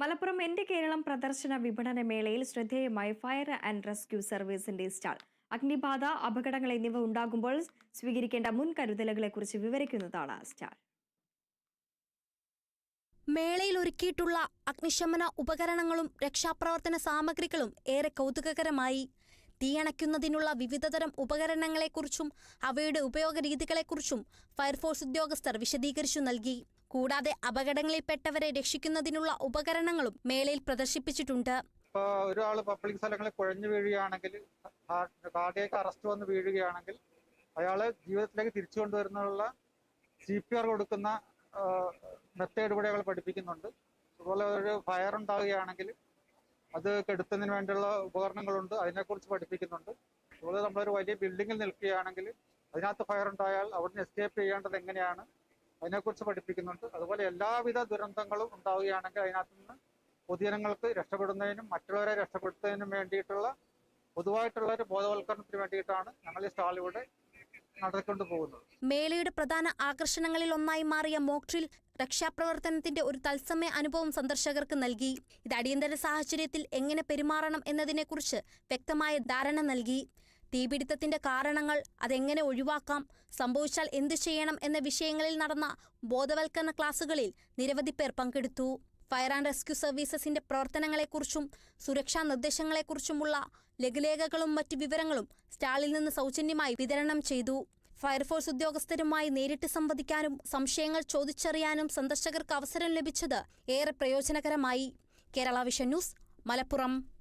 മലപ്പുറം എന്റെ കേരളം പ്രദർശന വിപണന മേളയിൽ ശ്രദ്ധേയമായി ഫയർ ആൻഡ് റെസ്ക്യൂ സർവീസിന്റെ സ്റ്റാൾ. അഗ്നിബാധ അപകടങ്ങൾ എന്നിവ ഉണ്ടാകുമ്പോൾ സ്വീകരിക്കേണ്ട മുൻകരുതലുകളെക്കുറിച്ച് വിവരിക്കുന്നതാണ് സ്റ്റാൾ. മേളയിൽ ഒരുക്കിയിട്ടുള്ള അഗ്നിശമന ഉപകരണങ്ങളും രക്ഷാപ്രവർത്തന സാമഗ്രികളും ഏറെ കൗതുകകരമായി. തീയണയ്ക്കുന്നതിനുള്ള വിവിധതരം ഉപകരണങ്ങളെക്കുറിച്ചും അവയുടെ ഉപയോഗ രീതികളെക്കുറിച്ചും ഫയർഫോഴ്സ് ഉദ്യോഗസ്ഥർ വിശദീകരിച്ചു നൽകി. കൂടാതെ അപകടങ്ങളിൽപ്പെട്ടവരെ രക്ഷിക്കുന്നതിനുള്ള ഉപകരണങ്ങളും മേളയിൽ പ്രദർശിപ്പിച്ചിട്ടുണ്ട്. ഒരാൾ പബ്ലിക് സ്ഥലങ്ങളിൽ കുഴഞ്ഞു വീഴുകയാണെങ്കിൽ കാർഡിയേക്ക് അറസ്റ്റ് വന്ന് വീഴുകയാണെങ്കിൽ അയാളെ ജീവിതത്തിലേക്ക് തിരിച്ചു കൊണ്ടുവരുന്നതിനുള്ള സി പി ആർ കൊടുക്കുന്ന മെത്തേഡ് കൂടെ അയാൾ പഠിപ്പിക്കുന്നുണ്ട്. അതുപോലെ ഒരു ഫയർ ഉണ്ടാവുകയാണെങ്കിൽ അത് കെടുത്തുന്നതിന് വേണ്ടിയുള്ള ഉപകരണങ്ങളുണ്ട് അതിനെക്കുറിച്ച് പഠിപ്പിക്കുന്നുണ്ട്. അതുപോലെ നമ്മളൊരു വലിയ ബിൽഡിങ്ങിൽ നിൽക്കുകയാണെങ്കിൽ അതിനകത്ത് ഫയർ ഉണ്ടായാൽ അവിടുന്ന് എസ്കേപ്പ് ചെയ്യേണ്ടത് എങ്ങനെയാണ്? അതിനെക്കുറിച്ച് പഠിപ്പിക്കുന്നുണ്ട്. അതുപോലെ എല്ലാവിധ ദുരന്തങ്ങളും ഉണ്ടാവുകയാണെങ്കിൽ അതിനകത്ത് നിന്ന് പൊതുജനങ്ങൾക്ക് രക്ഷപ്പെടുന്നതിനും മറ്റുള്ളവരെ രക്ഷപ്പെടുത്തുന്നതിനും വേണ്ടിയിട്ടുള്ള പൊതുവായിട്ടുള്ള ഒരു ബോധവൽക്കരണത്തിന് വേണ്ടിയിട്ടാണ് ഞങ്ങൾ ഈ സ്റ്റാൾ ഇവിടെ പോകുന്നത്. മേളയുടെ പ്രധാന ആകർഷണങ്ങളിൽ ഒന്നായി മാറിയ മോക്ട്രിൽ രക്ഷാപ്രവർത്തനത്തിന്റെ ഒരു തത്സമയ അനുഭവം സന്ദർശകർക്ക് നൽകി. ഇത് അടിയന്തര സാഹചര്യത്തിൽ എങ്ങനെ പെരുമാറണം എന്നതിനെക്കുറിച്ച് വ്യക്തമായ ധാരണ നൽകി. തീപിടുത്തത്തിന്റെ കാരണങ്ങൾ അതെങ്ങനെ ഒഴിവാക്കാം? സംഭവിച്ചാൽ എന്തു ചെയ്യണം എന്ന വിഷയങ്ങളിൽ നടന്ന ബോധവൽക്കരണ ക്ലാസുകളിൽ നിരവധി പേർ പങ്കെടുത്തു. ഫയർ ആൻഡ് റെസ്ക്യൂ സർവീസസിന്റെ പ്രവർത്തനങ്ങളെക്കുറിച്ചും സുരക്ഷാ നിർദ്ദേശങ്ങളെക്കുറിച്ചുമുള്ള ലഘുലേഖകളും മറ്റ് വിവരങ്ങളും സ്റ്റാളിൽ നിന്ന് സൗജന്യമായി വിതരണം ചെയ്തു. ഫയർഫോഴ്സ് ഉദ്യോഗസ്ഥരുമായി നേരിട്ട് സംവദിക്കാനും സംശയങ്ങൾ ചോദിച്ചറിയാനും സന്ദർശകർക്ക് അവസരം ലഭിച്ചത് ഏറെ പ്രയോജനകരമായി. Kerala vision news Malappuram.